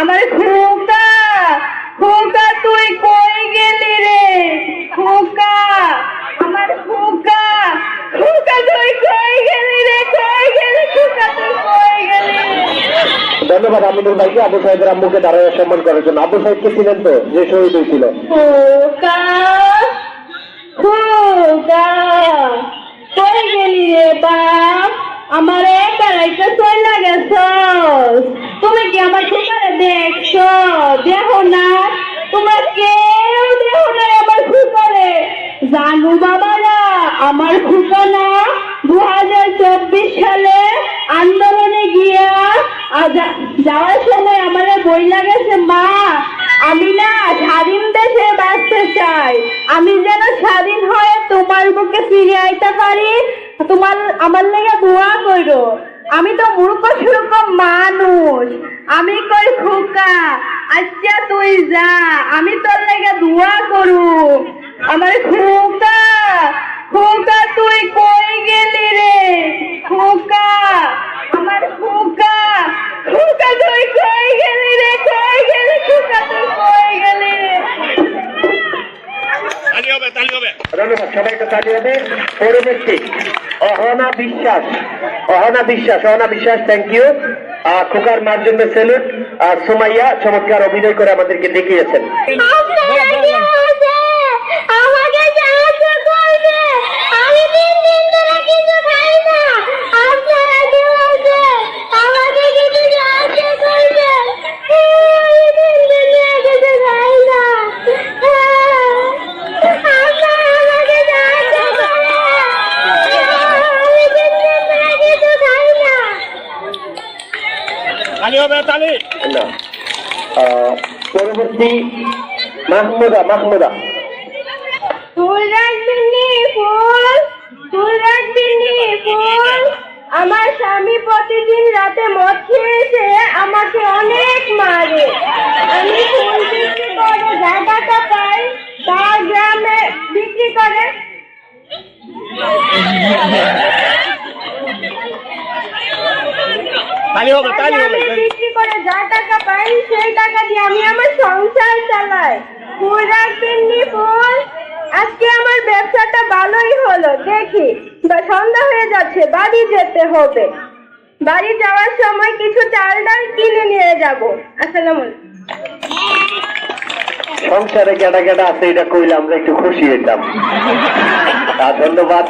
আমার খোকা খোকা তুই কই গেলি রে? খোকা আমার খোকা খোকা তুই কই গেলি রে? কই গেলি খোকা তুই কই গেলি? ধন্যবাদ আমিনুল ভাইকে। আবু সাহেবের আম্মুকে দাঁড়ায় সম্মান করার জন্য। আবু সাহেবকে ছিলেন তো? যে শহীদ হয়েছিল। খোকা খোকা কই গেলি রে বাপ? আমার একা রাইতে চলে গেছ তুমি কি আমার খুকারে দেখছ? দেখো না তোমরা কেউ দেখো না আমার খুকারে জানু বাবারা, আমার খুকা না দু হাজার চব্বিশ সালে আন্দোলনে গিয়া যাওয়ার সময় আমার বই লাগেছে, মা, আমি না স্বাধীন দেশে বাঁচতে চাই। আমি যেন স্বাধীন হয়ে তোমার বুকে ফিরে আইতে পারি। তোমার, আমার লেগে দোয়া করো। আমি তো মূর্খ সুরূপ মানুষ আমি কই খোকা? আচ্ছা তুই যা আমি তোর লেগে দোয়া করু। আমার খোকা খোকা তুই কই গেলি রে? খোকা আমার খোকা খোকা তুই কই গেলি রে? কই গেলি খোকা তুই কই গেলি? তালি হবে তালি হবে। ধন্যবাদ সবাইকে তালি হবে। পরবর্তী অহনা বিশ্বাস অহনা বিশ্বাস অহনা বিশ্বাস থ্যাংক ইউ খোকার মার জন্য সেলুট সুমাইয়া চমৎকার অভিনয় করে আমাদেরকে দেখিয়েছেন? আমাকে তালি হবে তালি। না। পরবর্তী মাহমুদা মাহমুদা। ফুল রাখবিনি ফুল ফুল রাখবিনি ফুল। আমার স্বামী প্রতিদিন রাতে মদ খেয়ে এসে আমাকে অনেক মারে। আমি ফুল বিক্রি করে যা টাকা পাই তা গ্রামে বিক্রি করে তালি হবে তালি হবে। গ্রামে বিক্রি করে যা টাকা পাই সেই টাকা দিয়ে আমি আমার সংসার চালাই। ফুল রাখবেননি ফুল। আজকে আমার ব্যবসাটা ভালোই হলো দেখি। বা সন্ধ্যা হয়ে যাচ্ছে বাড়ি যেতে হবে। বাড়ি যাওয়ার সময় কিছু চাল ডাল কিনে নিয়ে যাব। আসসালামু আলাইকুম। সংসারে কেটা কেটা আছে এটা কইলে আমরা একটু খুশি হইতাম। আর ধন্যবাদ।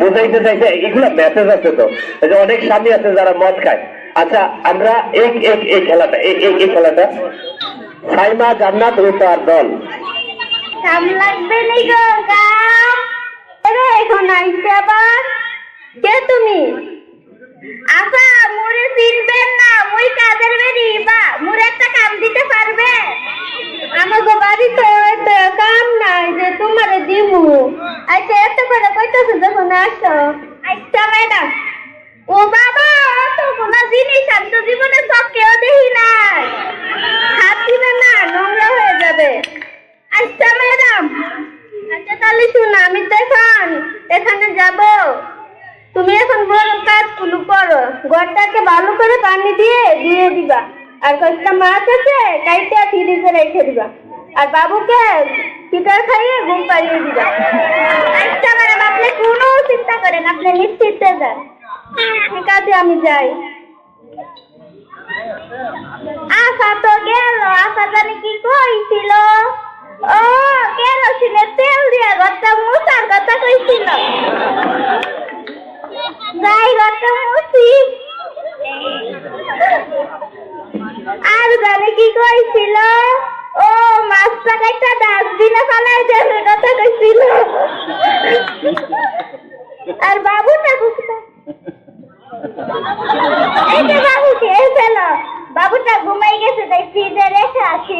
বুঝাইতে চাইছে, এগুলো মেসেজ আছে তো। যে অনেক স্বামী আছে যারা মদ খায়। আচ্ছা আমরা এক এক, এই খেলাটা, এই এই খেলাটা। সাইমা জান্নাত তার দল। কাম নি গো বাড়িতে কাম নাই যে তোমার দিমু আচ্ছা এত করে কইতেছো আচ্ছা আচ্ছা আচ্ছা এখন যাব। তুমি এখন বড় কাজগুলো করো। ঘরটাকে ভালো করে দিয়ে দিবা। আর মাছ আছে, কাইটা ফ্রিজে রেখে দিবা। আর বাবুকে পিঠার খাইয়ে ঘুম পাড়িয়ে দিবা আচ্ছা ম্যাডাম আপনি কোনো চিন্তা করেন আপনি নিশ্চিন্তে যান ঠিক আছে আমি যাই। আশা তো গেল, আশা জানি কি কইছিল? ও কেরোসিনে তেল দিয়া ঘরটা মুছার কথা কইছিল? যাই ঘরটা মুছি। আর জানি কি কইছিল? ও মাছটা একটা ডাস্টবিনে ফেলাই দেওয়ার কথা কইছিল। আর এই যে বাবু খেয়ে ফেলো বাবুটা ঘুমাই গেছে তাই ফ্রিজে রেখে আসি।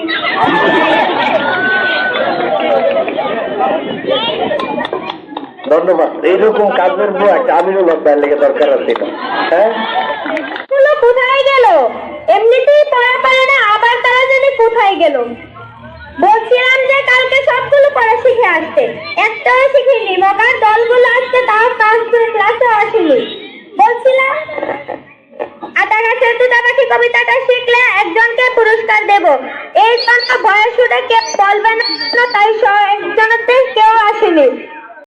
ধন্যবাদ। এইরকম কাজের বউ একটা আমিনুল হক লেগে দরকার আছে হ্যাঁ? কোথায় গেল? এমনিতেই পড়া পারে না আবার তারা জানি কোথায় গেল। কালকে সবগুলো শিখে আসতে একটাও শিখিনি মগার দলগুলো আসতে তাও পাঁচ দুই ক্লাসে আসেনি বলছিলাম আতা গাছের দুটা পাখি কবিতাটা শিখলে একজনকে পুরস্কার দেব? এই জন্য বয়স কেউ বলবে না, তাই একজনের কেউ আসেনি।